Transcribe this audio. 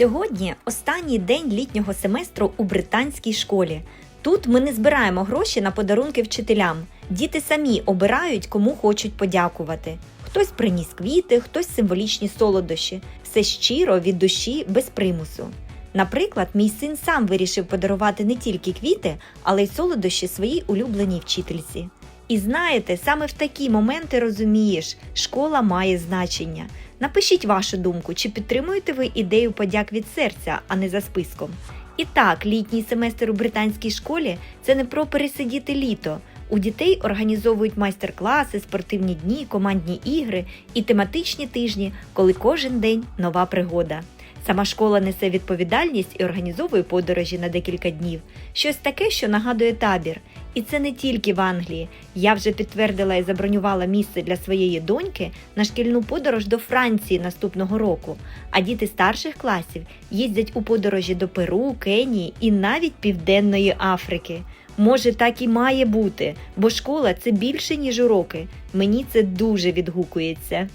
Сьогодні останній день літнього семестру у британській школі. Тут ми не збираємо гроші на подарунки вчителям. Діти самі обирають, кому хочуть подякувати. Хтось приніс квіти, хтось символічні солодощі. Все щиро від душі без примусу. Наприклад, мій син сам вирішив подарувати не тільки квіти, але й солодощі своїй улюбленій вчительці. І знаєте, саме в такі моменти розумієш, школа має значення. Напишіть вашу думку, чи підтримуєте ви ідею подяк від серця, а не за списком. І так, літній семестр у британській школі це не про пересидіти літо. У дітей організовують майстер-класи, спортивні дні, командні ігри і тематичні тижні, коли кожен день нова пригода. Сама школа несе відповідальність і організовує подорожі на декілька днів. Щось таке, що нагадує табір. І це не тільки в Англії. Я вже підтвердила і забронювала місце для своєї доньки на шкільну подорож до Франції наступного року. А діти старших класів їздять у подорожі до Перу, Кенії і навіть Південної Африки. Може, так і має бути, бо школа це більше, ніж уроки. Мені це дуже відгукується.